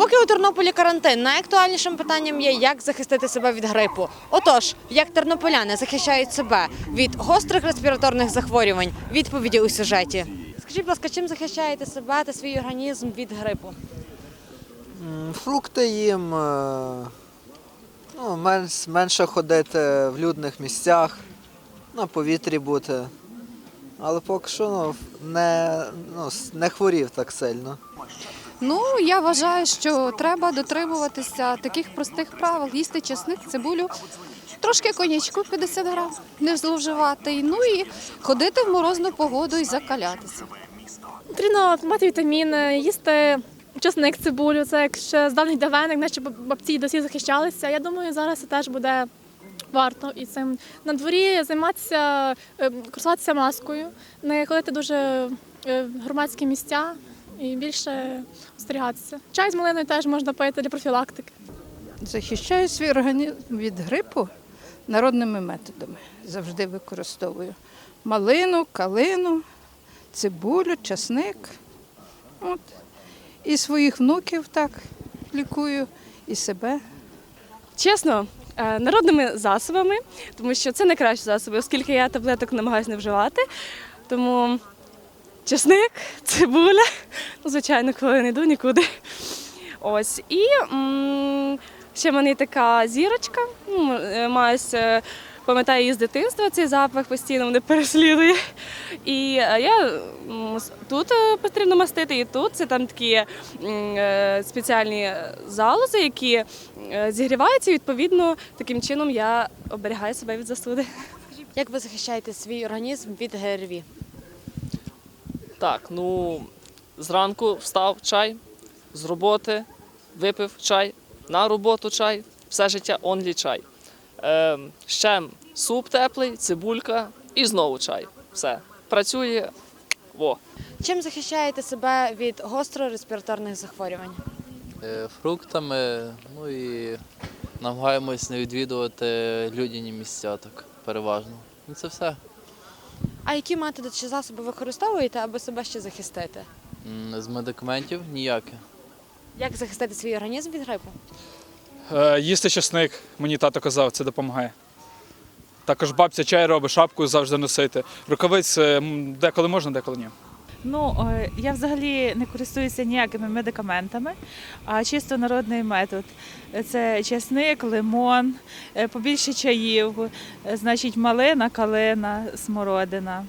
Поки у Тернополі карантин, найактуальнішим питанням є, як захистити себе від грипу. Отож, як тернополяни захищають себе від гострих респіраторних захворювань? Відповіді у сюжеті. Скажіть, будь ласка, чим захищаєте себе та свій організм від грипу? Фрукти їм, е, ну, менш, менше ходити в людних місцях, на повітрі бути. Але поки що ну, не, ну, не хворів так сильно. Ну, я вважаю, що треба дотримуватися таких простих правил: їсти чесник, цибулю, трошки конячку 50 грам, не зловживати. Ну і ходити в морозну погоду і закалятися. Потрібно мати вітаміни, їсти чесник, цибулю. Це як ще з давніх давен, як бабці досі захищалися. Я думаю, зараз це теж буде варто. І цим на дворі займатися, е, користуватися маскою, не ходити дуже е, в громадські місця і більше остерігатися. Чай з малиною теж можна пити для профілактики. Захищаю свій організм від грипу народними методами. Завжди використовую малину, калину, цибулю, часник. От. І своїх внуків так лікую, і себе. Чесно, е, народними засобами, тому що це найкращі засоби, оскільки я таблеток намагаюся не вживати. Тому чесник, цибуля, звичайно, коли не йду нікуди. Ось. І м, ще в мене є така зірочка. Ну, е, е, пам'ятаю її з дитинства, цей запах постійно мене переслідує. І е, я м, тут потрібно мастити, і тут це там такі м, спеціальні залози, які зігріваються. І, відповідно, таким чином я оберігаю себе від застуди. Як ви захищаєте свій організм від ГРВІ? Так, ну зранку встав чай з роботи, випив чай, на роботу чай, все життя онлі чай. Е, ще суп теплий, цибулька і знову чай. Все. Працює. Во. Чим захищаєте себе від гостро респіраторних захворювань? Е, фруктами, ну і намагаємось не відвідувати людяні місця так переважно. І це все. А які методи чи засоби використовуєте, аби себе ще захистити? З медикаментів ніяке. Як захистити свій організм від грипу? Е, Їсти чесник, мені тато казав, це допомагає. Також бабця чай робить, шапку завжди носити. Рукавиць е, деколи можна, деколи ні. Ну, е, я взагалі не користуюся ніякими медикаментами, а чисто народний метод. Це чесник, лимон, е, побільше чаїв, е, значить малина, калина, смородина.